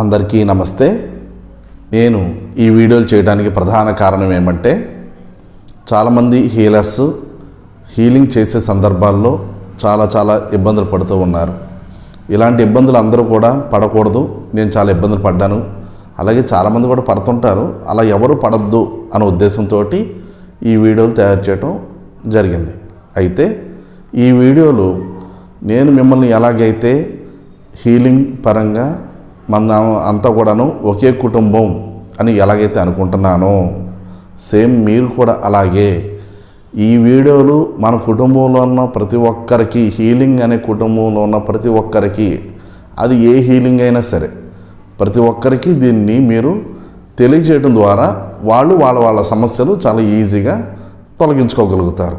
అందరికీ నమస్తే. నేను ఈ వీడియోలు చేయడానికి ప్రధాన కారణం ఏమంటే చాలామంది హీలర్స్ హీలింగ్ చేసే సందర్భాల్లో చాలా చాలా ఇబ్బందులు పడుతూ ఉన్నారు. ఇలాంటి ఇబ్బందులు అందరూ కూడా పడకూడదు. నేను చాలా ఇబ్బందులు పడ్డాను. అలాగే చాలామంది కూడా పడుతుంటారు. అలా ఎవరు పడద్దు అనే ఉద్దేశంతో ఈ వీడియోలు తయారు చేయడం జరిగింది. అయితే ఈ వీడియోలు నేను మిమ్మల్ని ఎలాగైతే హీలింగ్ పరంగా మన అంతా కూడాను ఒకే కుటుంబం అని ఎలాగైతే అనుకుంటున్నానో సేమ్ మీరు కూడా అలాగే. ఈ వీడియోలు మన కుటుంబంలో ఉన్న ప్రతి ఒక్కరికి హీలింగ్ అనే కుటుంబంలో ఉన్న ప్రతి ఒక్కరికి అది ఏ హీలింగ్ అయినా సరే ప్రతి ఒక్కరికి దీన్ని మీరు తెలియజేయడం ద్వారా వాళ్ళు వాళ్ళ వాళ్ళ సమస్యలు చాలా ఈజీగా తొలగించుకోగలుగుతారు.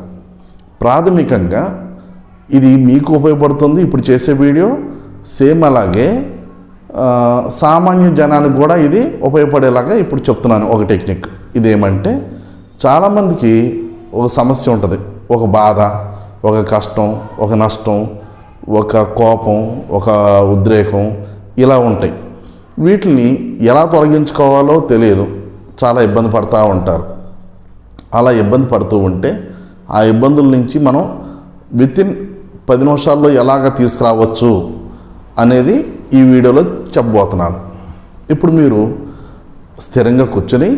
ప్రాథమికంగా ఇది మీకు ఉపయోగపడుతుంది ఇప్పుడు చేసే వీడియో సేమ్ అలాగే సామాన్య జనానికి కూడా ఇది ఉపయోగపడేలాగా ఇప్పుడు చెప్తున్నాను ఒక టెక్నిక్. ఇదేమంటే చాలామందికి ఒక సమస్య ఉంటుంది. ఒక బాధ ఒక కష్టం ఒక నష్టం ఒక కోపం ఒక ఉద్రేకం ఇలా ఉంటాయి. వీటిని ఎలా తొలగించుకోవాలో తెలియదు. చాలా ఇబ్బంది పడుతూ ఉంటారు. అలా ఇబ్బంది పడుతూ ఉంటే ఆ ఇబ్బందుల నుంచి మనం వితిన్ పది నిమిషాల్లో ఎలాగ తీసుకురావచ్చు అనేది ఈ వీడియోలో చెప్పబోతున్నాను. ఇప్పుడు మీరు స్థిరంగా కూర్చొని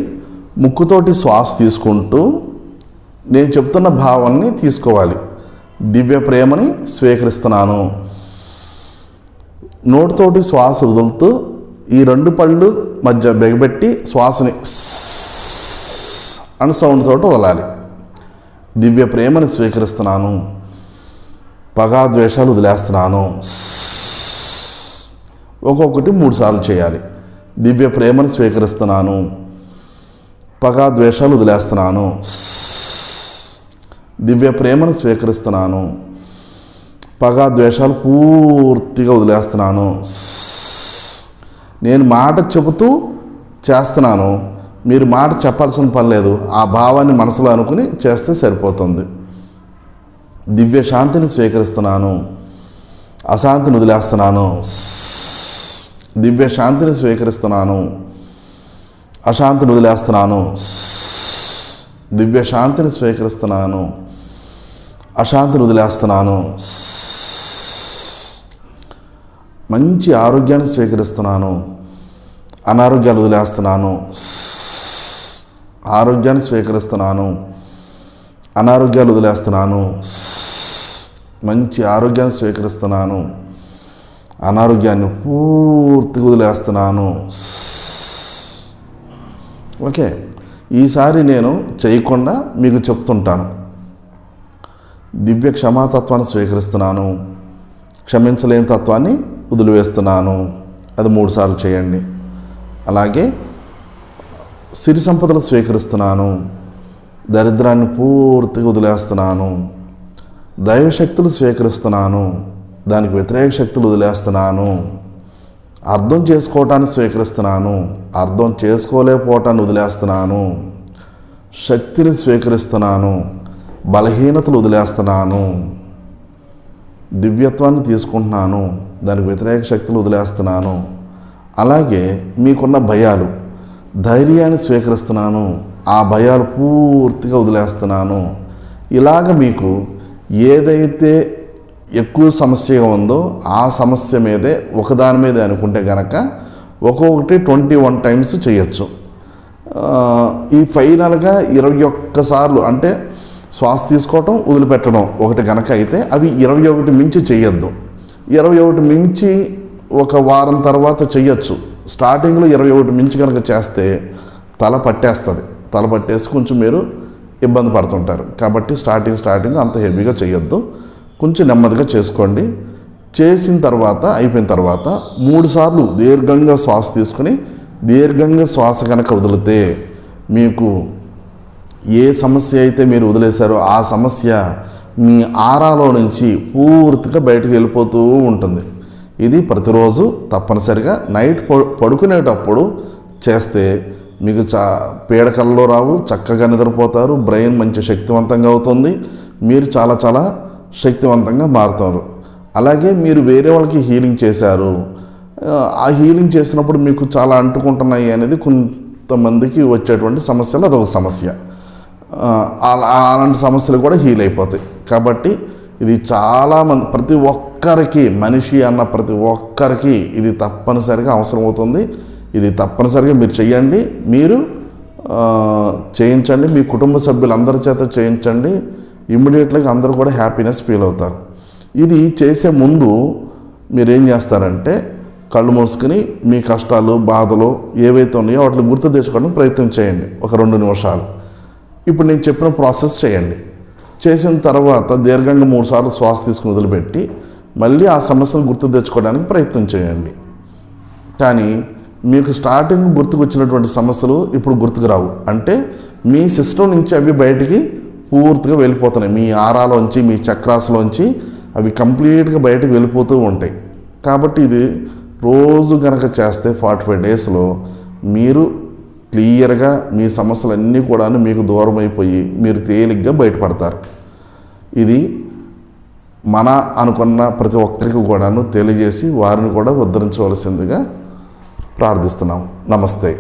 ముక్కుతోటి శ్వాస తీసుకుంటూ నేను చెప్తున్న భావాన్ని తీసుకోవాలి. దివ్య ప్రేమని స్వీకరిస్తున్నాను. నోటితోటి శ్వాస వదులుతూ ఈ రెండు పళ్ళు మధ్య బెగబెట్టి శ్వాసని అని సౌండ్ తోటి వదలాలి దివ్య ప్రేమని స్వీకరిస్తున్నాను పగా ద్వేషాలు వదిలేస్తున్నాను ఒక్కొక్కటి మూడు సార్లు చేయాలి. దివ్య ప్రేమను స్వీకరిస్తున్నాను. పగా ద్వేషాలు వదిలేస్తున్నాను. దివ్య ప్రేమను స్వీకరిస్తున్నాను. పగా ద్వేషాలు పూర్తిగా వదిలేస్తున్నాను. నేను మాట చెబుతూ చేస్తున్నాను. మీరు మాట చెప్పాల్సిన పని లేదు. ఆ భావాన్ని మనసులో అనుకుని చేస్తే సరిపోతుంది. దివ్య శాంతిని స్వీకరిస్తున్నాను. అశాంతిని వదిలేస్తున్నాను. దివ్య శాంతిని స్వీకరిస్తున్నాను అశాంతిని వదిలేస్తున్నాను దివ్య శాంతిని స్వీకరిస్తున్నాను అశాంతిని వదిలేస్తున్నాను మంచి ఆరోగ్యాన్ని స్వీకరిస్తున్నాను అనారోగ్యాలు వదిలేస్తున్నాను ఆరోగ్యాన్ని స్వీకరిస్తున్నాను అనారోగ్యాలు వదిలేస్తున్నాను మంచి ఆరోగ్యాన్ని స్వీకరిస్తున్నాను. అనారోగ్యాన్ని పూర్తిగా వదిలేస్తున్నాను. ఓకే. ఈసారి నేను చేయకుండా మీకు చెప్తుంటాను. దివ్య క్షమాతత్వాన్ని స్వీకరిస్తున్నాను. క్షమించలేని తత్వాన్ని వదిలివేస్తున్నాను. అది మూడుసార్లు చేయండి. అలాగే సిరి సంపదలు స్వీకరిస్తున్నాను. దరిద్రాన్ని పూర్తిగా వదిలేస్తున్నాను. దైవశక్తులు స్వీకరిస్తున్నాను. దానికి వ్యతిరేక శక్తులు వదిలేస్తున్నాను. అర్థం చేసుకోవటాన్ని స్వీకరిస్తున్నాను. అర్థం చేసుకోలేకపోవటాన్ని వదిలేస్తున్నాను. శక్తిని స్వీకరిస్తున్నాను. బలహీనతలు వదిలేస్తున్నాను. దివ్యత్వాన్ని తీసుకుంటున్నాను. దానికి వ్యతిరేక శక్తులు వదిలేస్తున్నాను. అలాగే మీకున్న భయాలు. ధైర్యాన్ని స్వీకరిస్తున్నాను. ఆ భయాలు పూర్తిగా వదిలేస్తున్నాను. ఇలాగ మీకు ఏదైతే ఎక్కువ సమస్యగా ఉందో ఆ సమస్య మీదే ఒకదాని మీదే అనుకుంటే గనక ఒక్కొక్కటి ట్వంటీ వన్ టైమ్స్ చేయొచ్చు. ఈ ఫైనల్గా ఇరవై ఒక్కసార్లు అంటే శ్వాస తీసుకోవటం వదిలిపెట్టడం ఒకటి గనక అయితే అవి ఇరవై ఒకటి మించి చేయొద్దు. ఇరవై ఒకటి మించి ఒక వారం తర్వాత చేయొచ్చు. స్టార్టింగ్లో ఇరవై ఒకటి మించి కనుక చేస్తే తల పట్టేస్తుంది. తల పట్టేసి కొంచెం మీరు ఇబ్బంది పడుతుంటారు. కాబట్టి స్టార్టింగ్ స్టార్టింగ్ అంత హెవీగా చేయొద్దు. కొంచెం నెమ్మదిగా చేసుకోండి. చేసిన తర్వాత అయిపోయిన తర్వాత మూడుసార్లు దీర్ఘంగా శ్వాస తీసుకుని దీర్ఘంగా శ్వాస కనుక వదిలితే మీకు ఏ సమస్య అయితే మీరు వదిలేశారో ఆ సమస్య మీ ఆరాలో నుంచి పూర్తిగా బయటకు వెళ్ళిపోతూ ఉంటుంది. ఇది ప్రతిరోజు తప్పనిసరిగా నైట్ పడు- పడుకునేటప్పుడు చేస్తే మీకు చా పీడకల్లో రావు చక్కగా నిద్రపోతారు బ్రెయిన్ మంచి శక్తివంతంగా అవుతుంది. మీరు చాలా చాలా శక్తివంతంగా మారుతారు. అలాగే మీరు వేరే వాళ్ళకి హీలింగ్ చేశారు. ఆ, హీలింగ్ చేసినప్పుడు మీకు చాలా అంటుకుంటున్నాయి అనేది కొంతమందికి వచ్చేటువంటి సమస్యలు అదొక సమస్య. అలా- అలాంటి సమస్యలు కూడా హీల్ అయిపోతాయి. కాబట్టి ఇది చాలా మంది ప్రతి ఒక్కరికి మనిషి అన్న ప్రతి ఒక్కరికి ఇది తప్పనిసరిగా అవసరం అవుతుంది. ఇది తప్పనిసరిగా మీరు చేయండి. మీరు చేయించండి. మీ కుటుంబ సభ్యులందరి చేత చేయించండి. ఇమ్మీడియట్గా అందరూ కూడా హ్యాపీనెస్ ఫీల్ అవుతారు. ఇది చేసే ముందు మీరేం చేస్తారంటే కళ్ళు మూసుకుని మీ కష్టాలు బాధలు ఏవైతే ఉన్నాయో వాటిని గుర్తు తెచ్చుకోవడానికి ప్రయత్నం చేయండి. ఒక రెండు నిమిషాలు. ఇప్పుడు నేను చెప్పిన ప్రాసెస్ చేయండి. చేసిన తర్వాత దీర్ఘంగా మూడు సార్లు శ్వాస తీసుకుని వదిలిపెట్టి మళ్ళీ ఆ సమస్యను గుర్తు తెచ్చుకోవడానికి ప్రయత్నం చేయండి. కానీ మీకు స్టార్టింగ్ గుర్తుకు వచ్చినటువంటి సమస్యలు ఇప్పుడు గుర్తుకు రావు. అంటే మీ సిస్టమ్ నుంచి అవి బయటికి పూర్తిగా వెళ్ళిపోతున్నాయి. మీ ఆరాలోంచి మీ చక్రాసులోంచి అవి కంప్లీట్గా బయటకు వెళ్ళిపోతూ ఉంటాయి. కాబట్టి ఇది రోజు కనుక చేస్తే ఫార్టీ ఫైవ్ డేస్లో మీరు క్లియర్గా మీ సమస్యలన్నీ కూడా మీకు దూరం అయిపోయి మీరు తేలిగ్గా బయటపడతారు. ఇది మన అనుకున్న ప్రతి ఒక్కరికి కూడాను తెలియజేసి వారిని కూడా ఉద్ధరించవలసిందిగా ప్రార్థిస్తున్నాం. నమస్తే.